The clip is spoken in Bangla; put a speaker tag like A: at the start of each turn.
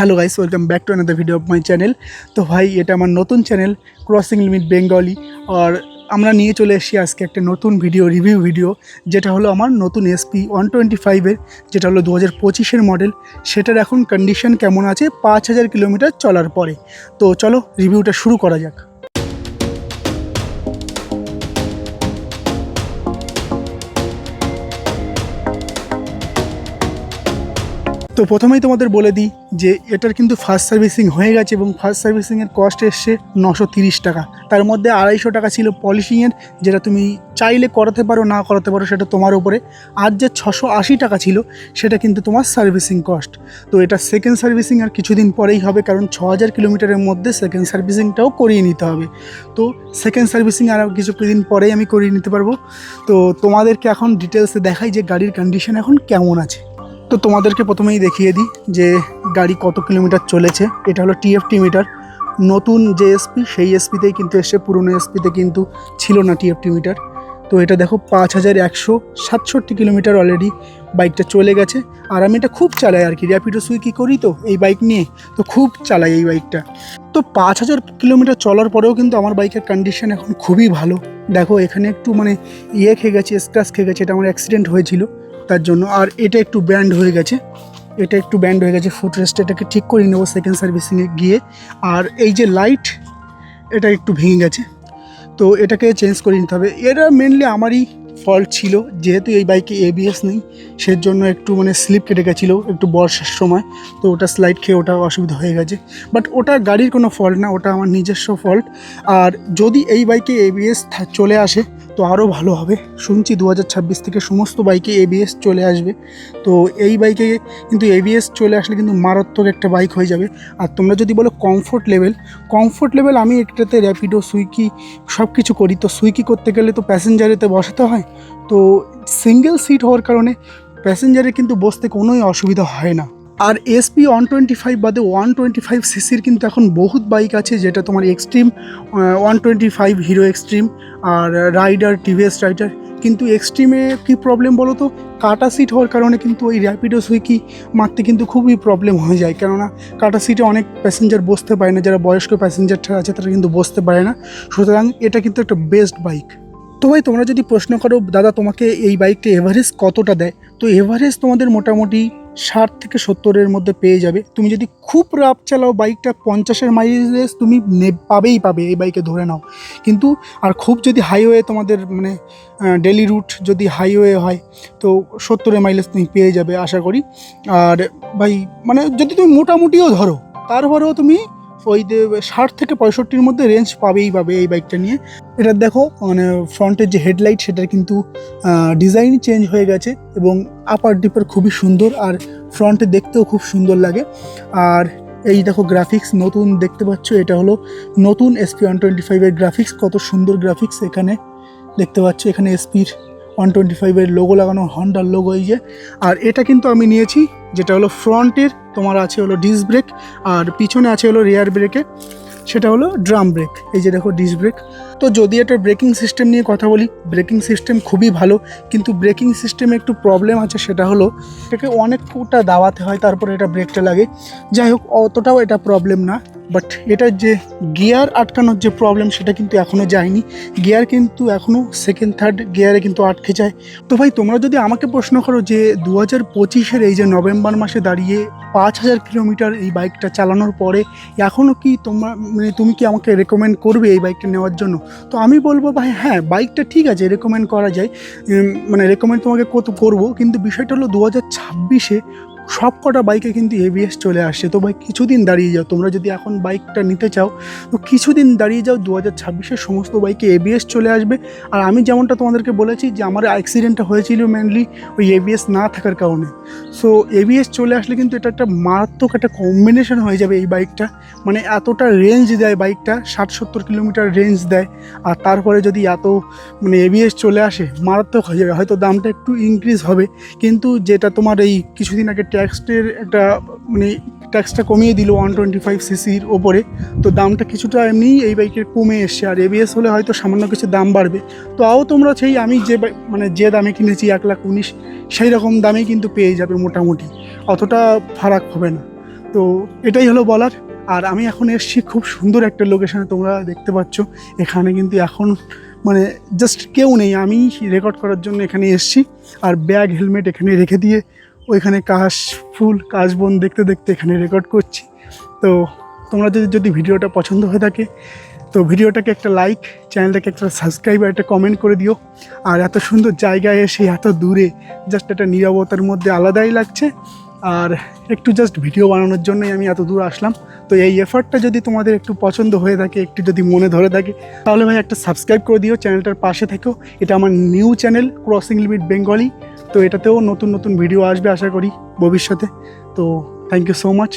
A: Hello guys welcome back to another video of my channel তো ভাই, এটা আমার নতুন চ্যানেল ক্রসিং লিমিট বেঙ্গলি আর আমরা নিয়ে চলে এসেছি আজকে একটা নতুন ভিডিও রিভিউ ভিডিও যেটা হলো আমার নতুন এসপি ওয়ান টোয়েন্টি ফাইভের যেটা হলো দু হাজার পঁচিশের মডেল সেটার এখন কন্ডিশন কেমন আছে? পাঁচ হাজার কিলোমিটার চলার পরে। তো চলো রিভিউটা শুরু করা যাক। তো প্রথমেই তোমাদের বলে দিই যে এটার কিন্তু ফার্স্ট সার্ভিসিং হয়ে গেছে এবং ফার্স্ট সার্ভিসিংয়ের কস্ট এসছে নশো তিরিশ টাকা। তার মধ্যে আড়াইশো টাকা ছিল পলিশিংয়ের যেটা তুমি চাইলে করাতে পারো, না করাতে পারো, সেটা তোমার উপরে। আর যে ছশো আশি টাকা ছিল, সেটা কিন্তু তোমার সার্ভিসিং কস্ট তো এটা সেকেন্ড সার্ভিসিং আর কিছুদিন পরেই হবে, কারণ ছ হাজার কিলোমিটারের মধ্যে সেকেন্ড সার্ভিসিংটাও করিয়ে নিতে হবে। তো সেকেন্ড সার্ভিসিং আর কিছুদিন পরেই আমি করিয়ে নিতে পারব। তো তোমাদেরকে এখন ডিটেলসে দেখাই যে গাড়ির কন্ডিশন এখন কেমন আছে। তো তোমাদেরকে প্রথমেই দেখিয়ে দিই যে গাড়ি কত কিলোমিটার চলেছে। এটা হলো টিএফটি মিটার নতুন যে এসপি সেই এসপিতেই কিন্তু এসে পুরনো এসপিতে কিন্তু ছিল না টিএফটি মিটার তো এটা দেখো, পাঁচ হাজার একশো সাতষট্টি কিলোমিটার অলরেডি বাইকটা চলে গেছে। আর আমি এটা খুব চালাই আর কি। র্যাপিডো সুইকি করি তো, এই বাইক নিয়ে। তো খুব চালাই এই বাইকটা তো পাঁচ হাজার কিলোমিটার চলার পরেও কিন্তু আমার বাইকের কন্ডিশন এখন খুবই ভালো। দেখো, এখানে একটু মানে ইয়ে খেয়ে গেছে স্ক্রাচ খেয়ে গেছে। এটা আমার অ্যাক্সিডেন্ট হয়েছিল। তার জন্য। আর এটা একটু ব্যান্ড হয়ে গেছে। এটা একটু ব্যান্ড হয়ে গেছে। ফুট রেস্ট এটাকে ঠিক করে নেব সেকেন্ড সার্ভিসিংয়ে গিয়ে। আর এই যে লাইট এটা একটু ভেঙে গেছে। তো এটাকে চেঞ্জ করে নিতে হবে। এটা মেনলি আমারই ফল্ট ছিল। যেহেতু এই বাইকে এবিএস নেই সের জন্য একটু মানে স্লিপ কেটে গেছিল, একটু বর্ষার সময়। তো ওটা স্লাইড খেয়ে ওটা অসুবিধা হয়ে গেছে। বাট ওটা গাড়ির কোনো ফল্ট না, ওটা আমার নিজস্ব ফল্ট আর যদি এই বাইকে এবিএস চলে আসে তো আরও ভালো হবে। শুনছি দু হাজার ছাব্বিশ থেকে সমস্ত বাইকে এবিএস চলে আসবে। তো এই বাইকে কিন্তু এবিএস চলে আসলে কিন্তু মারাত্মক একটা বাইক হয়ে যাবে। আর তোমরা যদি বলো কমফোর্ট লেভেল কমফোর্ট লেভেল আমি একটাতে র্যাপিডো সুইকি সব কিছু করি। তো সুইকি করতে গেলে তো প্যাসেঞ্জারেতে বসাতে হয়। তো সিঙ্গেল সিট হওয়ার কারণে প্যাসেঞ্জারে কিন্তু বসতে কোনোই অসুবিধা হয় না। আর এসপি ওয়ান টোয়েন্টি ফাইভ বাদে ওয়ান টোয়েন্টি ফাইভ সিসির কিন্তু এখন বহুত বাইক আছে, যেটা তোমার extreme one twenty five Hero extreme আর রাইডার টিভিএস রাইডার কিন্তু এক্সট্রিমে কী প্রবলেম বলো তো কাটা সিট হওয়ার কারণে কিন্তু ওই র্যাপিডো সুইকি মারতে কিন্তু খুবই প্রবলেম হয়ে যায়। কেননা কাটা সিটে অনেক প্যাসেঞ্জার বসতে পারে না, যারা বয়স্ক প্যাসেঞ্জার আছে তারা কিন্তু বসতে পারে না। সুতরাং এটা কিন্তু একটা বেস্ট বাইক তো ভাই, তোমরা যদি প্রশ্ন করো, দাদা, তোমাকে এই বাইকটা এভারেজ কতটা দেয়? তো এভারেজ তোমাদের মোটামুটি ষাট থেকে সত্তরের মধ্যে পেয়ে যাবে। তুমি যদি খুব রাফ চালাও বাইকটা পঞ্চাশের মাইলেজ তুমি পাবেই পাবে এই বাইকে ধরে নাও। কিন্তু, আর খুব যদি হাইওয়ে তোমাদের মানে ডেলি রুট যদি হাইওয়ে হয়, তো সত্তরের মাইলেজ তুমি পেয়ে যাবে আশা করি। আর ভাই মানে যদি তুমি মোটামুটিও ধরো, তারপরেও তুমি ওই ষাট থেকে পঁয়ষট্টির মধ্যে রেঞ্জ পাবেই পাবে এই বাইকটা নিয়ে। এটা দেখো মানে ফ্রন্টের যে হেডলাইট সেটার কিন্তু ডিজাইন চেঞ্জ হয়ে গেছে এবং আপার ডিপার খুবই সুন্দর আর ফ্রন্টে দেখতেও খুব সুন্দর লাগে। আর এই দেখো গ্রাফিক্স নতুন দেখতে পাচ্ছ, এটা হলো নতুন এসপি ওয়ান টোয়েন্টি ফাইভের গ্রাফিক্স কত সুন্দর গ্রাফিক্স এখানে দেখতে পাচ্ছ। এখানে এসপির ওয়ান টোয়েন্টি ফাইভের লোগো লাগানো হন্ডার লোগো এই যে। আর এটা কিন্তু আমি নিয়েছি, যেটা হলো ফ্রন্টের তোমার আছে হলো ডিস ব্রেক আর পিছনে আছে হলো রেয়ার ব্রেকে সেটা হলো ড্রাম ব্রেক এই যে দেখো ডিস ব্রেক তো যদি এটা ব্রেকিং সিস্টেম নিয়ে কথা বলি ব্রেকিং সিস্টেম খুবই ভালো, কিন্তু ব্রেকিং সিস্টেমে একটু প্রবলেম আছে, সেটা হলো এটাকে অনেকটা দাওয়াতে হয়, তারপরে এটা ব্রেকটা লাগে। যাই হোক, অতটাও এটা প্রবলেম না। বাট এটার যে গিয়ার আটকানোর যে প্রবলেম সেটা কিন্তু এখনও যায়নি। গিয়ার কিন্তু এখনও সেকেন্ড থার্ড গিয়ারে কিন্তু আটকে যায়। তো ভাই, তোমরা যদি আমাকে প্রশ্ন করো যে দু হাজার পঁচিশের এই যে নভেম্বর মাসে দাঁড়িয়ে পাঁচ হাজার কিলোমিটার এই বাইকটা চালানোর পরে এখনও কি তোমরা মানে তুমি কি আমাকে রেকমেন্ড করবে এই বাইকটা নেওয়ার জন্য? তো আমি বলব ভাই হ্যাঁ বাইকটা ঠিক আছে রেকমেন্ড করা যায়। মানে রেকমেন্ড তোমাকে কত, করব। কিন্তু বিষয়টা হলো দু হাজার ছাব্বিশে সব কটা বাইকে কিন্তু এবিএস চলে আসছে। তো ভাই, কিছুদিন দাঁড়িয়ে যাও। তোমরা যদি এখন বাইকটা নিতে চাও, তো কিছুদিন দাঁড়িয়ে যাও। দু হাজার ছাব্বিশের সমস্ত বাইকে এবিএস চলে আসবে। আর আমি যেমনটা তোমাদেরকে বলেছি যে, আমার অ্যাক্সিডেন্টটা হয়েছিল মেনলি ওই এবিএস না থাকার কারণে। সো এবিএস চলে আসলে কিন্তু এটা একটা মারাত্মক একটা কম্বিনেশন হয়ে যাবে এই বাইকটা মানে এতটা রেঞ্জ দেয় বাইকটা ষাট সত্তর কিলোমিটার রেঞ্জ দেয়। আর তারপরে যদি এত মানে এবিএস চলে আসে, মারাত্মক হয়ে যাবে। হয়তো দামটা একটু ইনক্রিজ হবে। কিন্তু যেটা তোমার এই কিছুদিন আগে ট্যাক্সের একটা মানে ট্যাক্সটা কমিয়ে দিল ওয়ান টোয়েন্টি ফাইভ সিসির ওপরে। তো দামটা কিছুটা এমনিই এই বাইকের কমে এসছে। আর এবিএস হলে হয়তো সামান্য কিছু দাম বাড়বে। তো আও তোমরা সেই আমি যে মানে যে দামে কিনেছি এক লাখ উনিশ, সেই রকম দামেই কিন্তু পেয়ে যাবে মোটামুটি। অতটা ফারাক হবে না। তো এটাই হলো বলার। আর আমি এখন এসেছি খুব সুন্দর একটা লোকেশানে তোমরা দেখতে পাচ্ছ। এখানে কিন্তু এখন মানে জাস্ট কেউ নেই। আমি রেকর্ড করার জন্য এখানে এসেছি। আর ব্যাগ হেলমেট এখানে রেখে দিয়ে ওইখানে কাশ ফুল কাশবন দেখতে দেখতে এখানে রেকর্ড করছি। তো তোমরা যদি যদি ভিডিওটা পছন্দ হয়ে থাকে, তো ভিডিওটাকে একটা লাইক চ্যানেলটাকে একটা সাবস্ক্রাইব আর একটা কমেন্ট করে দিও। আর এত সুন্দর জায়গায় এসে, এত দূরে জাস্ট একটা নিরবতার মধ্যে আলাদাই লাগছে। আর একটু জাস্ট ভিডিও বানানোর জন্যই আমি এত দূর আসলাম। তো এই এফার্টটা যদি তোমাদের একটু পছন্দ হয়ে থাকে, একটু যদি মনে ধরে থাকে, তাহলে ভাই একটা সাবস্ক্রাইব করে দিও চ্যানেলটার পাশে থেকেও। এটা আমার new channel crossing limit Bengali তো এটাতেও নতুন নতুন ভিডিও আসবে আশা করি ভবিষ্যতে। তো থ্যাংক ইউ সো মাচ